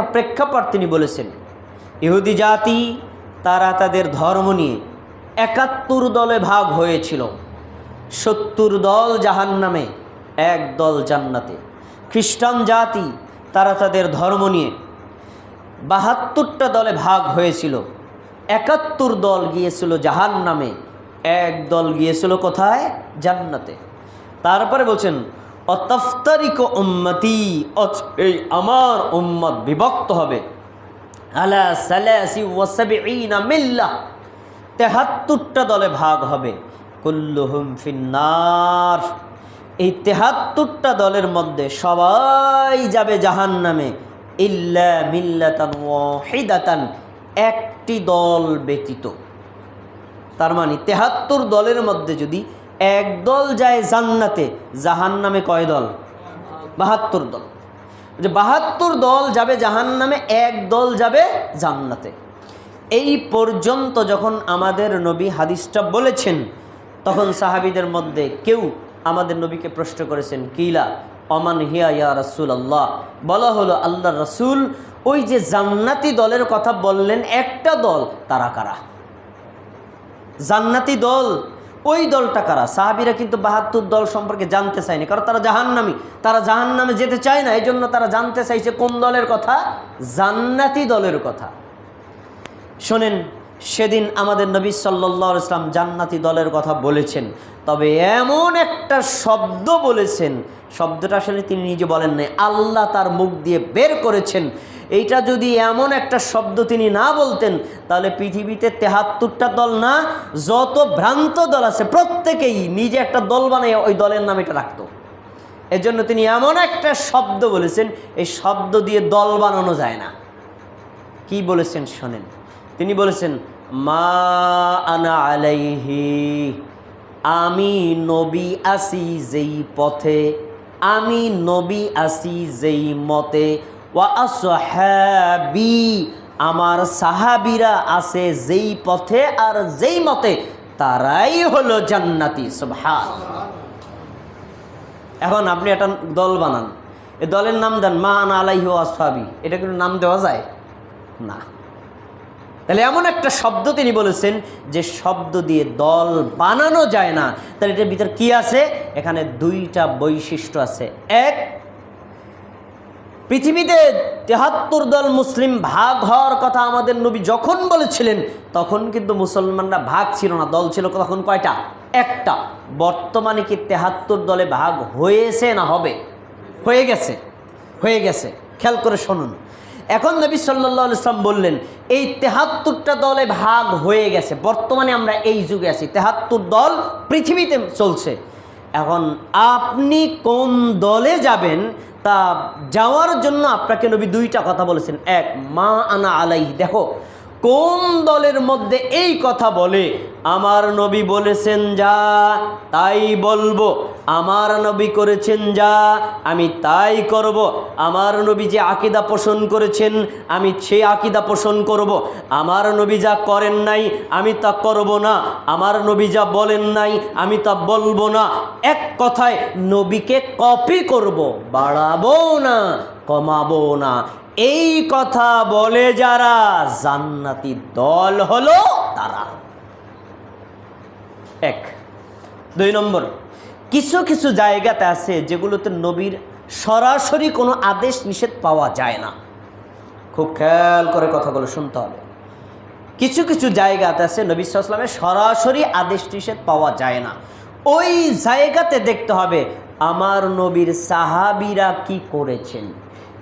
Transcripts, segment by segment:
একটা প্রেক্ষাপট তিনি বলেছেন। ইহুদি জাতি, তারা তাদের ধর্ম নিয়ে একাত্তর দলে ভাগ হয়েছিল। সত্তর দল জাহান নামে এক দল জান্নাতে। খ্রিস্টান জাতি, তারা তাদের ধর্ম নিয়ে বাহাত্তরটা দলে ভাগ হয়েছিল। একাত্তর দল গিয়েছিল জাহান নামে এক দল গিয়েছিল কোথায়? জান্নাতে। তারপরে বলছেন অতফতারিক উম্মতি এই আমার উম্মত বিভক্ত হবে। আলা মিল্লাহ তেহাত্তরটা দলে ভাগ হবে। কুল্লুহুম ফিন্নার, এই তেহাত্তরটা দলের মধ্যে সবাই যাবে জাহান নামে ইল্লা মিল্লাতান ওয়াহিদাতান, একটি দল ব্যতীত। তার মানে তেহাত্তর দলের মধ্যে যদি এক দল যায় জান্নাতে জাহান নামে কয় দল? বাহাত্তর দল। যে বাহাত্তর দল যাবে জাহান নামে এক দল যাবে জান্নাতে। এই পর্যন্ত যখন আমাদের নবী হাদিসটা বলেছেন, তখন সাহাবিদের মধ্যে কেউ আমাদের নবীকে প্রশ্ন করেছেন, কিলা, অমান হিয়া ইয়া রাসুল আল্লাহ বলা হলো আল্লাহ রসুল ওই যে জান্নাতি দলের কথা বললেন, একটা দল তারা কারা? জান্নাতি দল ওই দলটা কারা? সাহাবিরা কিন্তু বাহাত্তর দল সম্পর্কে জানতে চায়নি, কারণ তারা জাহান্নামি। তারা জাহান্নামে যেতে চায় না এই জন্য তারা জানতে চাইছে কোন দলের কথা? জান্নাতি দলের কথা। শোনেন, সেদিন আমাদের নবী সাল্লাহ ইসলাম জান্নাতি দলের কথা বলেছেন, তবে এমন একটা শব্দ বলেছেন, শব্দটা আসলে তিনি নিজে বলেন নাই, আল্লাহ তার মুখ দিয়ে বের করেছেন। এইটা যদি এমন একটা শব্দ তিনি না বলতেন, তাহলে পৃথিবীতে তেহাত্তরটা দল না, যত ভ্রান্ত দল আছে, প্রত্যেকেই নিজে একটা দল বানিয়ে ওই দলের নাম এটা রাখতো। এজন্য তিনি এমন একটা শব্দ বলেছেন, এই শব্দ দিয়ে দল বানানো যায় না। কি বলেছেন শোনেন, তিনি বলেছেন, মা আনা আলাইহি, আমি নবী আসি যেই পথে, আমি নবী আসি যেই মতে ওয়া আসহাবি, আমার সাহাবিরা আছে যেই পথে আর যেই মতে, তারাই হলো জান্নাতি সুবহান এখন আপনি একটা দল বানান এই দলের নাম দেন মা আনা আলাইহি আসহাবি। এটা কিন্তু নাম দেওয়া যায়? না। তাহলে এমন একটা শব্দ তিনি বলেছেন, যে শব্দ দিয়ে দল বানানো যায় না। তাহলে এটার ভিতর কি আছে? এখানে দুইটা বৈশিষ্ট্য আছে। এক পৃথিবীতে তেহাত্তর দল মুসলিম ভাগ হওয়ার কথা আমাদের নবী যখন বলেছিলেন, তখন কিন্তু মুসলমানরা ভাগ ছিল না, দল ছিল তখন কয়টা? একটা। বর্তমানে কি তেহাত্তর দলে ভাগ হয়েছে না হবে? হয়ে গেছে। হয়ে গেছে। খেয়াল করে শুনুন। এখন নবী সাল্লাহ ইসলাম বললেন, এই তেহাত্তরটা দলে ভাগ হয়ে গেছে। বর্তমানে আমরা এই যুগে আছি। তেহাত্তর দল পৃথিবীতে চলছে। এখন আপনি কোন দলে যাবেন তা যাওয়ার জন্য আপনাকে নবী দুইটা কথা বলেছেন। এক মা আনা আলাই দেখো কোন দলের মধ্যে এই কথা বলে? আমার নবী বলেছেন, যা, তাই বলব। আমার নবী করেছেন, যা, আমি তাই করব। আমার নবী যে আকিদা পোষণ করেছেন, আমি সেই আকিদা পোষণ করব। আমার নবী যা করেন নাই, আমি তা করব না। আমার নবী যা বলেন নাই, আমি তা বলব না। এক কথায় নবীকে কপি করব, বাড়াবো না, কমাবো না। এই কথা বলে যারা জান্নাতি দল হলো তারা। এক। দুই নম্বর, কিছু কিছু জায়গাতে আছে যেগুলোতে নবীর সরাসরি কোনো আদেশ নিষেধ পাওয়া যায় না। খুব খেয়াল করে কথাগুলো শুনতে হবে। কিছু কিছু জায়গাতে আছে নবী সাল্লামের সরাসরি আদেশ নিষেধ পাওয়া যায় না। ওই জায়গাতে দেখতে হবে, আমার নবীর সাহাবিরা কি করেছেন?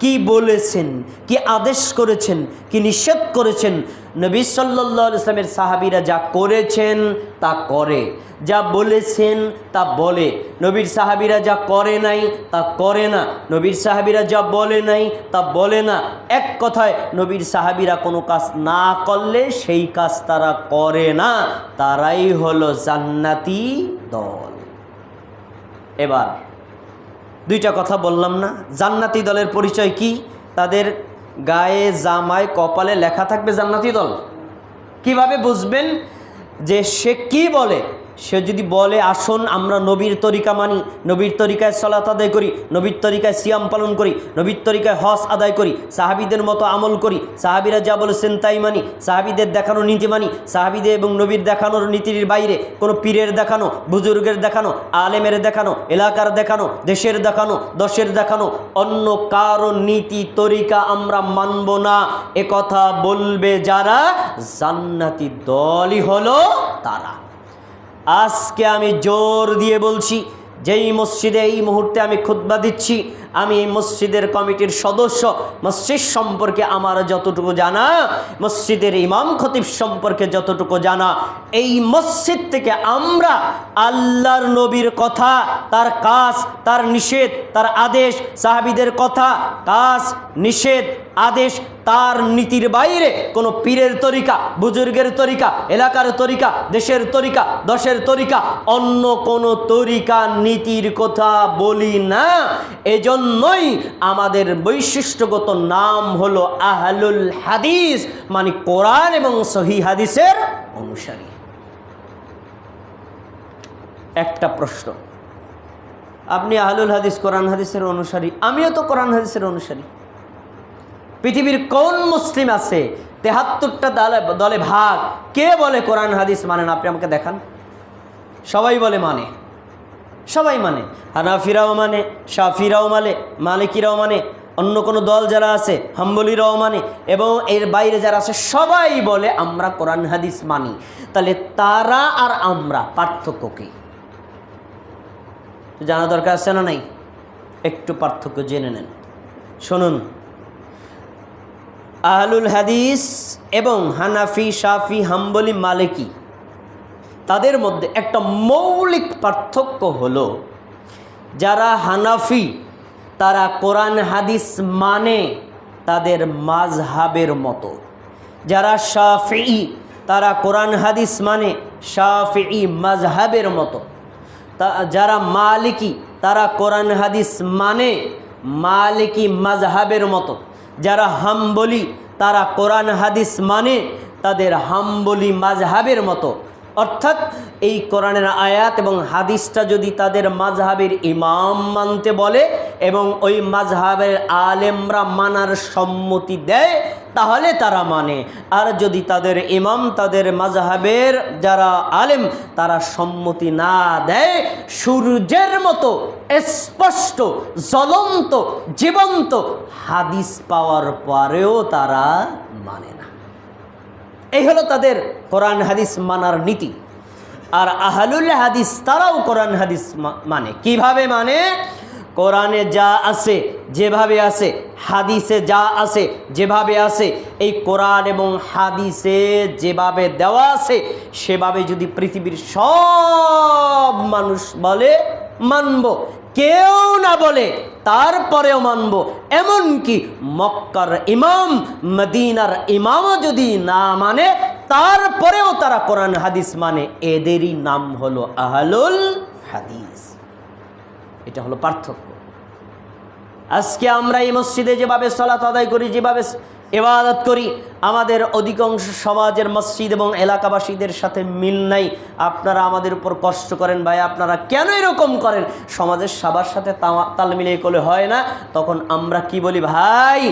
কি বলেছেন, কি আদেশ করেছেন, কি নিষেধ করেছেন? নবী সাল্লাহ ইসলামের সাহাবিরা যা করেছেন তা করে, যা বলেছেন তা বলে। নবীর সাহাবিরা যা করে নাই তা করে না। নবীর সাহাবিরা যা বলে নাই তা বলে না। এক কথায়, নবীর সাহাবিরা কোনো কাজ না করলে সেই কাজ তারা করে না। তারাই হলো জান্নাতি দল। এবার দুইটা কথা বললাম না। জান্নাতি দলের পরিচয় কি? তাদের গায়ে, জামায়, কপালে লেখা থাকবে জান্নাতি দল। কীভাবে বুঝবেন যে সে কি বলে? সে যদি বলে, আসুন, আমরা নবীর তরিকা মানি, নবীর তরিকায় সলাত আদায় করি, নবীর তরিকায় সিয়াম পালন করি, নবীর তরিকায় হস আদায় করি, সাহাবিদের মতো আমল করি, সাহাবিরা যা বলেছেন তাই মানি, সাহাবিদের দেখানো নীতি মানি, সাহাবিদের এবং নবীর দেখানোর নীতির বাইরে কোনো পীরের দেখানো, বুজুর্গের দেখানো, আলেমের দেখানো, এলাকার দেখানো, দেশের দেখানো, দশের দেখানো, অন্য কারও নীতি, তরিকা আমরা মানব না। কথা বলবে যারা জান্নাতি দলই হলো তারা। আজকে আমি জোর দিয়ে বলছি যেই মসজিদে এই মুহূর্তে আমি খুদ্া দিচ্ছি আমি এই মসজিদের কমিটির সদস্য। মসজিদ সম্পর্কে আমার যতটুকু জানা, মসজিদের ইমাম খতিব সম্পর্কে যতটুকু জানা, এই মসজিদ থেকে আমরা আল্লাহর নবীর কথা, তার কাজ, তার নিষেধ, তার আদেশ, সাহাবিদের কথা, কাজ, নিষেধ, আদেশ, তার নীতির বাইরে কোনো পীরের তরিকা, বুজুর্গের তরিকা, এলাকার তরিকা, দেশের তরিকা, দশের তরিকা, অন্য কোনো তরিকা, নীতির কথা বলি না। এজন্যই আমাদের বৈশিষ্ট্যগত নাম হলো আহলুল হাদিস মানে কোরআন এবং সহি হাদিসের অনুসারী। একটা প্রশ্ন, আপনি আহলুল হাদিস কোরআন হাদিসের অনুসারী? আমিও তো কোরআন হাদিসের অনুসারী। পৃথিবীর কোন মুসলিম আছে? তেহাত্তরটা দলে দলে ভাগ। কে বলে কোরআন হাদিস মানেন আপনি আমাকে দেখান। সবাই বলে মানে। সবাই মানে। হানাফিরাও মানে শাফিরাও মানে মালিকিরাও মানে অন্য কোনো দল যারা আছে, হাম্বলিরাও মানে এবং এর বাইরে যারা আছে, সবাই বলে আমরা কোরআন হাদিস মানি। তাহলে তারা আর আমরা পার্থক্য কী? জানা দরকার আছে না নাই? একটু পার্থক্য জেনে নেন। শুনুন। আহলুল হাদিস এবং হানাফি, শাফি, হাম্বলি, মালিকি তাদের মধ্যে একটা মৌলিক পার্থক্য হলো, যারা হানাফি, তারা কোরআন, হাদিস মানে তাদের মাঝহাবের মতো। যারা শাফি, তারা কোরআন, হাদিস মানে শাফি মাঝহাবের মতো। তা, যারা মালিকি, তারা কোরআন, হাদিস মানে মালিকি মাঝহাবের মতো। যারা হাম্বলি, তারা কোরআন, হাদিস মানে তাদের হাম্বলি মাঝহাবের মতো। অর্থাৎ এই কোরআনের আয়াত এবং হাদিসটা যদি তাদের মাঝহাবের ইমাম মানতে বলে এবং ওই মাঝহাবের আলেমরা মানার সম্মতি দেয়, তাহলে তারা মানে। আর যদি তাদের ইমাম, তাদের মাঝহাবের যারা আলেম, তারা সম্মতি না দেয়, সূর্যের মতো স্পষ্ট, জ্বলন্ত, জীবন্ত হাদিস পাওয়ার পরেও তারা মানে এই হলো তাদের কোরআন হাদিস মানার নীতি। আর আহলুল হাদিস তারাও কোরআন হাদিস মানে। কীভাবে মানে? কোরআনে যা আছে, যেভাবে আছে, হাদিসে যা আছে, যেভাবে আছে, এই কোরআন এবং হাদিসে যেভাবে দেওয়া আছে, সেভাবে যদি পৃথিবীর সব মানুষ বলে, মানব। কেউ না বলে, তারপরেও মানব। এমনকি মক্কার ইমাম, মদিনার ইমামও যদি না মানে তারপরেও তারা কোরআন হাদিস মানে। এদেরই নাম হলো আহলুল হাদিস। এটা হলো পার্থক্য। আজকে আমরা এই মসজিদে যেভাবে সলাত আদায় করি, যেভাবে এবাদত করি। আমাদের অধিকাংশ সমাজের মসজিদ এবং এলাকাবাসীদের সাথে মিল নাই। আপনারা আমাদের উপর কষ্ট করেন ভাই, আপনারা কেন এরকম করেন? সমাজের সবার সাথে তাল মিলিয়ে করলে হয় না। তখন আমরা কি বলি, ভাই,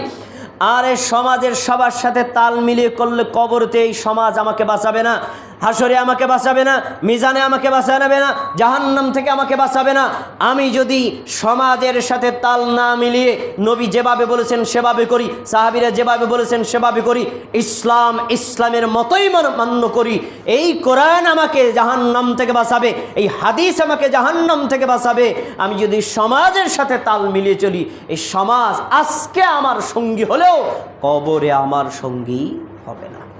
আরে সমাজের সবার সাথে তাল মিলিয়ে করলে কবরতে এই সমাজ আমাকে বাঁচাবে না? হাসরে আমাকে বাঁচাবে না, মিজানে আমাকে বাঁচাবে নেবে না, জাহান্নাম থেকে আমাকে বাঁচাবে না। আমি যদি সমাজের সাথে তাল না মিলিয়ে নবী যেভাবে বলেছেন সেভাবে করি, সাহাবিরা যেভাবে বলেছেন সেভাবে করি, ইসলাম ইসলামের মতোই মান- মান্য করি, এই কোরআন আমাকে জাহান্নাম থেকে বাঁচাবে, এই হাদিস আমাকে জাহান্নাম থেকে বাঁচাবে। আমি যদি সমাজের সাথে তাল মিলিয়ে চলি, এই সমাজ আজকে আমার সঙ্গী হলেও কবরে আমার সঙ্গী হবে না।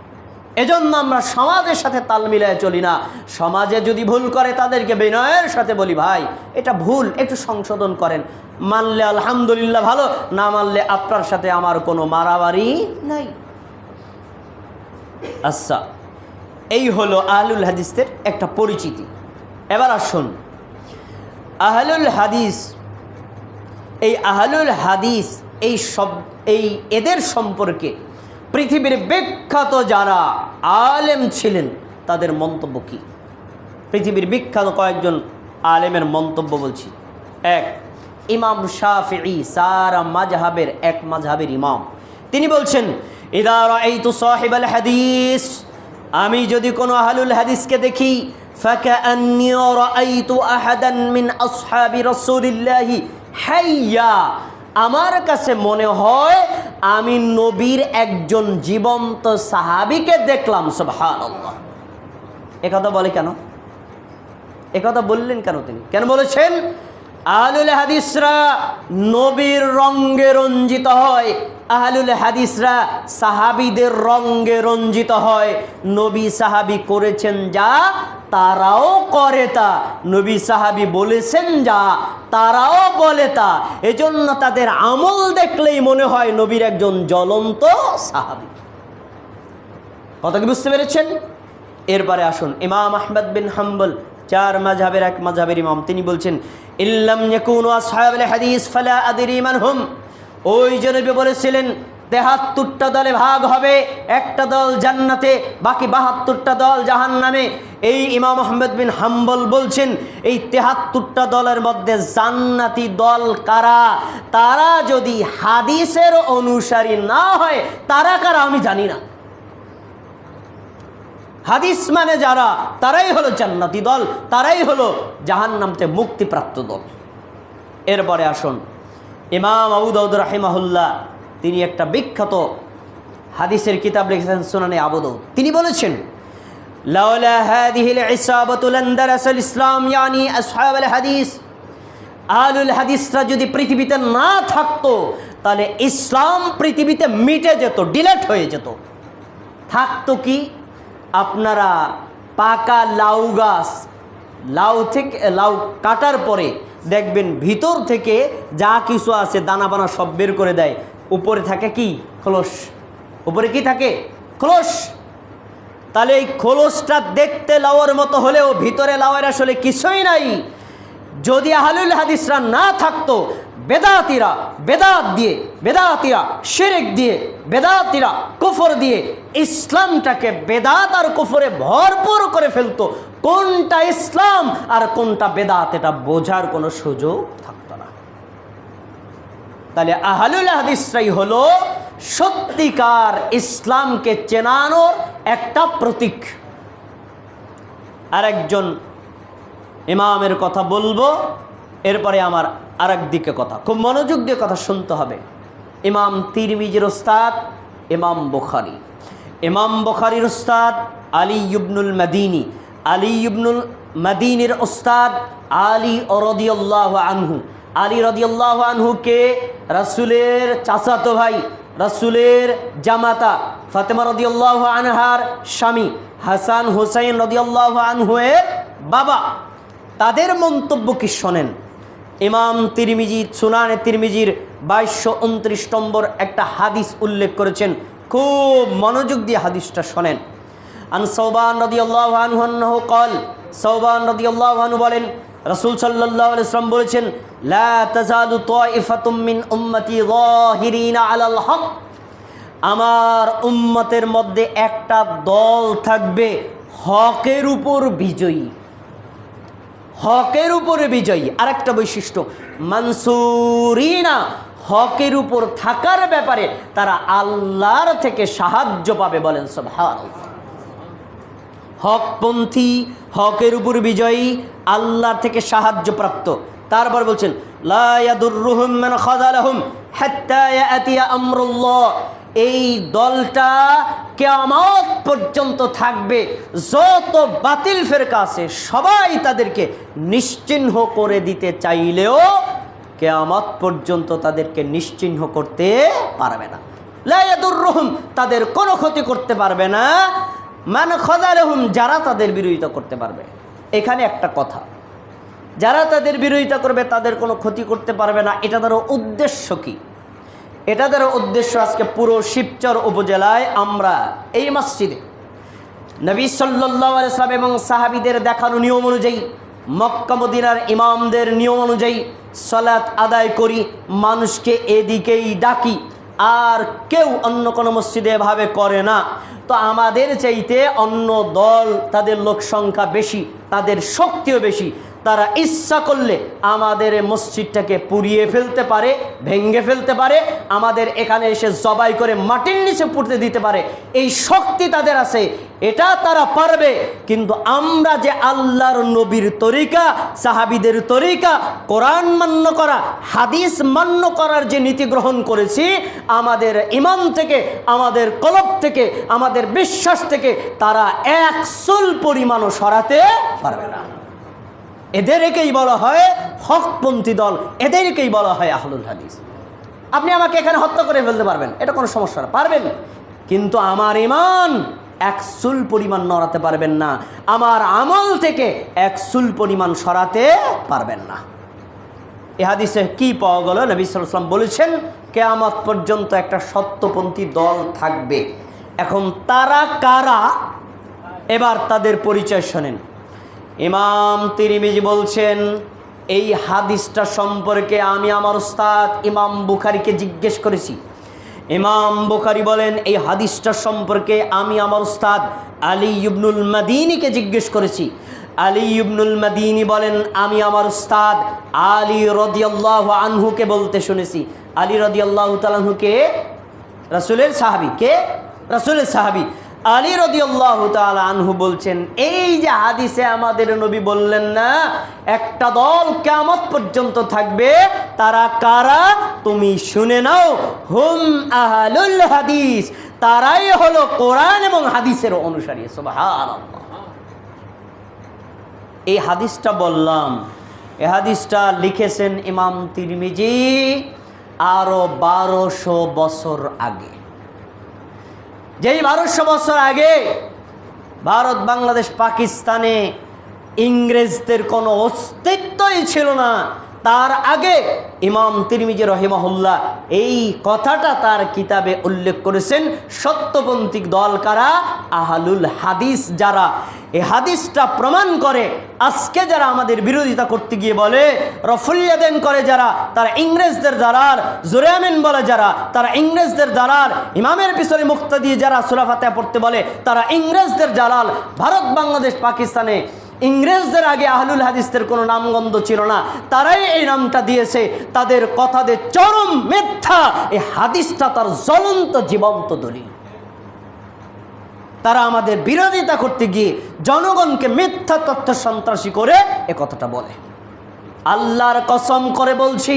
এজন্য আমরা সমাজের সাথে তাল মিলায় চলি না। সমাজে যদি ভুল করে, তাদেরকে বিনয়ের সাথে বলি, ভাই, এটা ভুল, একটু সংশোধন করেন। মানলে আলহামদুলিল্লাহ ভালো, না মানলে আপনার সাথে আমার কোনো মারামারি নাই। আচ্ছা এই হলো আহলুল হাদিসদের একটা পরিচিতি। এবার আসুন, আহলুল হাদিস, এই আহলুল হাদিস, এই সব, এই এদের সম্পর্কে পৃথিবীর বিখ্যাত যারা আলেম ছিলেন তাদের মন্তব্য কী পৃথিবীর বিখ্যাত কয়েকজন আলেমের মন্তব্য বলছি এক ইমাম শাফি সারা মাজহাবের এক মাজহাবের ইমাম তিনি বলছেন ইদার এই তো সাহেব আল হাদিস আমি যদি কোনো আহলুল হাদিসকে দেখি فكأني رأيت أحدا من أصحاب رسول الله حيا আমার কাছে মনে হয় আমি নবীর একজন জীবন্ত সাহাবিকে দেখলাম, সুবহানাল্লাহ। একথা বলে কেন? একথা বললেন কেন তিনি? কেন বলেছেন? আহলুল হাদিসরা নবীর রঙ্গে রঞ্জিত হয়, আহলুল হাদিসরা সাহাবিদের রঙ্গে রঞ্জিত হয়। নবী সাহাবি করেছেন যা, তারাও করে তা। নবী সাহাবি বলেছেন যা, তারাও বলে তা। এজন্য তাদের আমল দেখলেই মনে হয় নবীর একজন জ্বলন্ত সাহাবি। কথা কি বুঝতে পেরেছেন? এরপরে আসুন, ইমাম আহমদ বিন হাম্বল চার মাঝহাবের এক মাঝহাবের ইমাম। তিনি বলছেন, ইল্লাম হাদিস আদরি মান হুম। ওই যে বলেছিলেন তেহাত্তরটা দলে ভাগ হবে, একটা দল জান্নাতে, বাকি বাহাত্তরটা দল জাহান্নামে। এই ইমাম আহমেদ বিন হাম্বল বলছেন, এই তেহাত্তরটা দলের মধ্যে জান্নাতি দল কারা? তারা যদি হাদিসের অনুসারী না হয়, তারা কারা আমি জানি না। হাদিস মানে যারা, তারাই হলো জান্নাতি দল, তারাই হলো জাহান্নামতে মুক্তিপ্রাপ্ত দল। এরপরে আসুন, ইমাম আবুদাউদ রাহিমাহুল্লাহ, তিনি একটা বিখ্যাত হাদিসের কিতাব লিখেছেন সুনানে আবুদাউদ তিনি বলেছেন ইসলাম ইয়ানি হাদিসরা যদি পৃথিবীতে না থাকতো, তাহলে ইসলাম পৃথিবীতে মিটে যেত, ডিলেট হয়ে যেত। থাকতো কি? আপনারা পাকা লাউ গাছ, লাউ থেকে, লাউ কাটার পরে দেখবেন ভিতর থেকে যা কিছু আছে, দানা বানা সব বের করে দেয়। উপরে থাকে কি? খোলস। উপরে কি থাকে? খোলস। তাহলে এই খোলসটা দেখতে লাউয়ের মতো হলেও ভিতরে লাউয়ের আসলে কিছুই নাই। যদি আহলুল হাদিসরা না থাকতো বেদাতিরা বেদাত দিয়ে, বেদাতিরা শিরেক দিয়ে, বেদাতিরা কুফর দিয়ে ইসলামটাকে বেদাত আর কুফরে ভরপুর করে ফেলতো। কোনটা ইসলাম আর কোনটা বেদাত, এটা বোঝার কোনো সুযোগ থাকতো না। তাহলে আহলুল হাদিসরাই হলো সত্যিকার ইসলামকে চেনানোর একটা প্রতীক। আরেকজন ইমামের কথা বলব এরপরে আমার আরেক দিকে কথা, খুব মনোযোগ দিয়ে কথা শুনতে হবে। ইমাম তিরমিজির ওস্তাদ ইমাম বুখারি। ইমাম বুখারির ওস্তাদ আলী ইবনুল মাদিনী। আলী ইবনুল মাদিনের ওস্তাদ আলী রদিয়াল্লাহ আনহু। আলী রদিয়াল্লাহ আনহুকে রাসুলের চাচাতো ভাই, রাসুলের জামাতা ফাতেমা রদিয়াল্লাহ আনহার স্বামী, হাসান হুসাইন রদিয়াল্লাহ আনহুয়ের বাবা। তাদের মন্তব্য কি শোনেন? ইমাম তিরমিজি, সুনানে তিরমিজির বাইশশো উনত্রিশ নম্বর একটা হাদিস উল্লেখ করেছেন। খুব মনোযোগ দিয়ে হাদিসটা শোনেন। আন সৌবান রদিয়াল্লাহ আনহু কল সৌবান রদিয়াল্লাহ আনহু বলেন, রসুল সাল্লাহ ইসলাম বলেছেন আমার উম্মতের মধ্যে একটা দল থাকবে হকের উপর বিজয়ী। হকের উপরে বিজয়ী। আরেকটা বৈশিষ্ট্য, মানসুরিনা হকের উপর থাকার ব্যাপারে তারা আল্লাহর থেকে সাহায্য পাবে বলেন সব হকপন্থী, হকের উপর বিজয়ী আল্লাহ থেকে সাহায্য প্রাপ্ত। তারপর বলছেন হাত্তা ইয়াতিয়া আমরুল্লাহ। এই দলটা কেয়ামত পর্যন্ত থাকবে। যত বাতিল ফেরকা আছে, সবাই তাদেরকে নিশ্চিহ্ন করে দিতে চাইলেও কেয়ামত পর্যন্ত তাদেরকে নিশ্চিহ্ন করতে পারবে না। লায়াদুর রহুম তাদের কোনো ক্ষতি করতে পারবে না। মান খদারহুম যারা তাদের বিরোধিতা করতে পারবে। এখানে একটা কথা, যারা তাদের বিরোধিতা করবে, তাদের কোনো ক্ষতি করতে পারবে না। এটা তার উদ্দেশ্য কী? এটা উদ্দেশ্য আজকে পুরো শিবচর উপজেলায় আমরা এই মসজিদে নবী সাল্লাম এবং সাহাবিদের দেখানো নিয়ম অনুযায়ী মক্কা মদিনার ইমামদের নিয়ম অনুযায়ী সলাৎ আদায় করি, মানুষকে এদিকেই ডাকি, আর কেউ অন্য কোনো মসজিদে এভাবে করে না। তো আমাদের চাইতে অন্য দল, তাদের লোক সংখ্যা বেশি, তাদের শক্তিও বেশি। তারা ইচ্ছা করলে আমাদের মসজিদটাকে পুড়িয়ে ফেলতে পারে ভেঙ্গে ফেলতে পারে, আমাদের এখানে এসে জবাই করে মাটির নিচে পুড়তে দিতে পারে। এই শক্তি তাদের আছে, এটা তারা পারবে। কিন্তু আমরা যে আল্লাহর নবীর তরিকা, সাহাবিদের তরিকা, কোরআন মান্য করা, হাদিস মান্য করার যে নীতি গ্রহণ করেছি, আমাদের ইমান থেকে, আমাদের কলব থেকে, আমাদের বিশ্বাস থেকে তারা এক সুল পরিমাণও সরাতে পারবে না। এদেরকেই বলা হয় হকপন্থী দল, এদেরকেই বলা হয় আহলুল হাদিস। আপনি আমাকে এখানে হত্যা করে ফেলতে পারবেন, এটা কোনো সমস্যা না, পারবেন। কিন্তু আমার ইমান এক সুল পরিমাণ নড়াতে পারবেন না, আমার আমল থেকে এক সুল পরিমাণ সরাতে পারবেন না। এ হাদিসে কি পাওয়া গেল? নবী সাল্লাম বলেছেন, কেয়ামত পর্যন্ত একটা সত্যপন্থী দল থাকবে। এখন তারা কারা? এবার তাদের পরিচয় শোনেন। ইমাম তিরিমিজি বলছেন, এই হাদিসটা সম্পর্কে আমি আমার উস্তাদ ইমাম বুখারিকে জিজ্ঞেস করেছি। ইমাম বুখারি বলেন, এই হাদিসটা সম্পর্কে আমি আমার উস্তাদ আলী ইবনুল মাদিনীকে জিজ্ঞেস করেছি। আলী ইবনুল মাদিনী বলেন, আমি আমার উস্তাদ আলী রদিয়াল্লাহ আনহুকে বলতে শুনেছি। আলী রদিয়াল্লাহ তালাহুকে রাসুলের সাহাবি। কে? রাসুলের সাহাবি। আলী রদিয়াল্লাহ তাআলা আনহু বলছেন, এই যে হাদিসে আমাদের নবী বললেন না, একটা দল কেমত পর্যন্ত থাকবে, তারা কারা? তুমি শুনে নাও, হুম আহলুল হাদিস, তারাই হলো কোরআন এবং হাদিসের অনুসারী, সুবহানাল্লাহ। এই হাদিসটা বললাম, এই হাদিসটা লিখেছেন ইমাম তিরমিজি আরও বারোশো বছর আগে। যেই বারোশো বছর আগে ভারত বাংলাদেশ পাকিস্তানে ইংরেজদের কোনো অস্তিত্বই ছিল না। তার আগে ইমাম তিরমিজি রহিমাহুল্লাহ এই কথাটা তার কিতাবে উল্লেখ করেছেন, সত্যপন্থী দল কারা? আহালুল হাদিস যারা। এই হাদিসটা প্রমাণ করে, আজকে যারা আমাদের বিরোধিতা করতে গিয়ে বলে রফুল্লাদেন করে যারা, তারা ইংরেজদের দ্বারার জোরামিন বলে যারা, তারা ইংরেজদের দ্বারার ইমামের পিছনে মুক্তা দিয়ে যারা সুরাফাতে পড়তে বলে, তারা ইংরেজদের জালাল ভারত, বাংলাদেশ, পাকিস্তানে ইংরেজদের আগে আহলুল হাদিসদের কোনো নামগন্ধ ছিল না। তারাই এই নামটা দিয়েছে, তাদের কথাদের চরম মিথ্যা। এই হাদিসটা তার জ্বলন্ত জীবন্ত দলিল। তারা আমাদের বিরোধিতা করতে গিয়ে জনগণকে মিথ্যা তথ্য সন্ত্রাসী করে এ কথাটা বলে। আল্লাহর কসম করে বলছি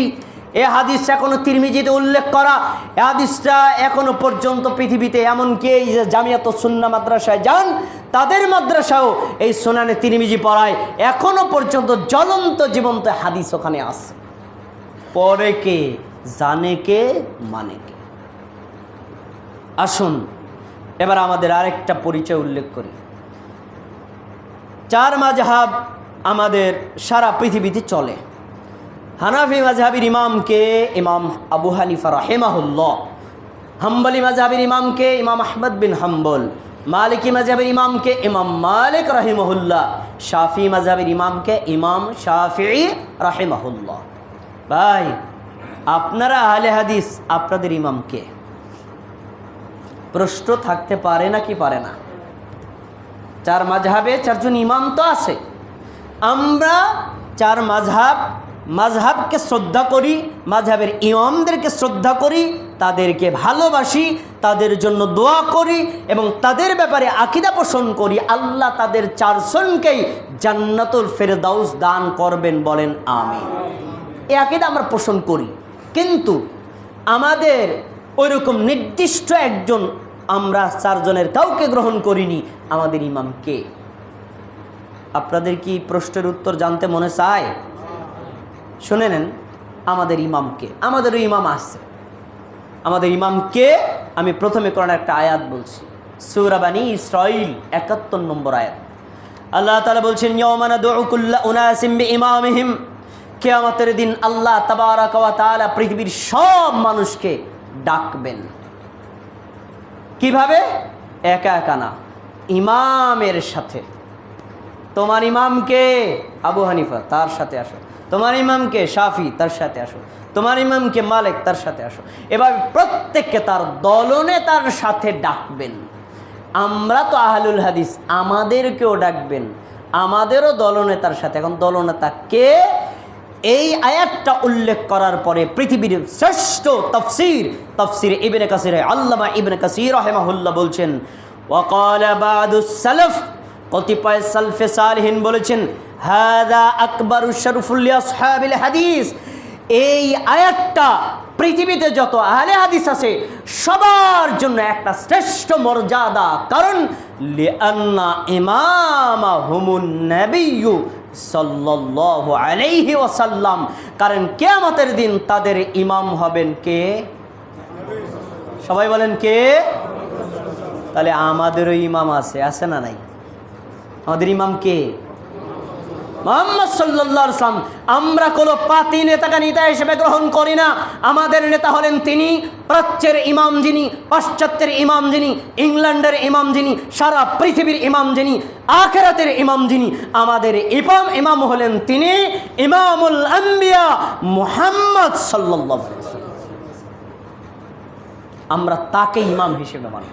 এ হাদিস এখনও তিরমিজিতে উল্লেখ করা। এ হাদিসটা এখনও পর্যন্ত পৃথিবীতে এমনকি এই যে জামিয়াত সুন্না মাদ্রাসায় যান, তাদের মাদ্রাসাও এই সোনানে তিরমিজি পড়ায়। এখনও পর্যন্ত জ্বলন্ত জীবন্ত হাদিস ওখানে আছে। পরে কে, জানে কে মানে কে। আসুন, এবার আমাদের আরেকটা পরিচয় উল্লেখ করি। চার মাঝহাব আমাদের সারা পৃথিবীতে চলে। হানাফি মাঝহাবির ইমামকে ইমাম আবু হানিফা রাহেমাহুল্লাহ। হাম্বলি মাঝহাবির ইমামকে ইমাম আহমদ বিন হাম্বল। মালিকি মাঝহাবের ইমামকে ইমাম মালিক রাহিমহুল্লাহ। শাফি মাঝহাবের ইমামকে ইমাম শাফি রাহিমাহুল্লাহ। ভাই, আপনারা আহলে হাদিস, আপনাদের ইমামকে প্রশ্ন থাকতে পারে না কি পারে না? চার মাঝহাবে চারজন ইমাম তো আছে। আমরা চার মাঝহাব মাঝহাবকে শ্রদ্ধা করি, মাঝহাবের ইমামদেরকে শ্রদ্ধা করি, তাদেরকে ভালোবাসি, তাদের জন্য দোয়া করি এবং তাদের ব্যাপারে আকিদা পোষণ করি। আল্লাহ তাদের চারজনকেই জান্নাতুল ফেরদাউস দান করবেন বলেন আমি এ আকিদা আমরা পোষণ করি। কিন্তু আমাদের ওইরকম নির্দিষ্ট একজন আমরা চারজনের কাউকে গ্রহণ করিনি, আমাদের ইমামকে আপনাদের কি প্রশ্নের উত্তর জানতে মনে চায়? শুনে নেন, আমাদের ইমামকে আমাদেরও ইমাম আসছে আমাদের ইমামকে আমি প্রথমে কোরআন একটা আয়াত বলছি। সৌরাবানী ইসরাইল একাত্তর নম্বর আয়াত। আল্লাহ তালা বলছেন ইয়মানা দুকুল্লা উনাসিম ইমামিহিম কেয়ামতের দিন আল্লাহ তাবারাক তাআলা পৃথিবীর সব মানুষকে ডাকবেন। কীভাবে? একা একা না, ইমামের সাথে। তোমার ইমামকে আবু হানিফা, তার সাথে আসো। তোমার ইমামকে শাফি তার সাথে আসো। তোমার ইমামকে মালিক তার সাথে আসো। এবার প্রত্যেককে তার দলনে তার সাথে ডাকবেন। আমরা তো আহলুল হাদিস, আমাদেরকেও ডাকবেন। আমাদেরও দলনেতার সাথে। এখন দলনেতা কে? এই আয়াতটা উল্লেখ করার পরে পৃথিবীর শ্রেষ্ঠ তফসির তফসির ইবনে কাসির, আল্লামা ইবনে কাসির রহেমাহুল্লাহ বলছেন ওয়াকাল বাদুস সালফ। কতিপয় সালফে সালহিন বলেছেন হাদা আকবর শরফুল্লি আসহাবিল হাদিস। এই আয়াতটা পৃথিবীতে যত আহলে হাদিস আছে, সবার জন্য একটা শ্রেষ্ঠ মর্যাদা। কারণ, লিআন্না ইমামা হুমুন নবিয়্যু সাল্লাল্লাহু আলাইহি ওয়াসাল্লাম। কারণ, কিয়ামতের দিন তাদের ইমাম হবেন কে? সবাই বলেন কে? তাহলে আমাদেরও ইমাম আছে আছে না নাই? আমাদের ইমাম কে? মোহাম্মদ সাল্লাম আমরা কোনো পাতি নেতাকে নেতা হিসেবে গ্রহণ করি না। আমাদের নেতা হলেন তিনি প্রাচ্যের ইমাম যিনি, পাশ্চাত্যের ইমাম যিনি, ইংল্যান্ডের ইমাম যিনি, সারা পৃথিবীর ইমাম যিনি, আখেরাতের ইমাম যিনি। আমাদের ইমাম ইমাম হলেন তিনি ইমামুল আম্বিয়া মুহাম্মদ সাল্লাহ আমরা তাকে ইমাম হিসেবে মানি।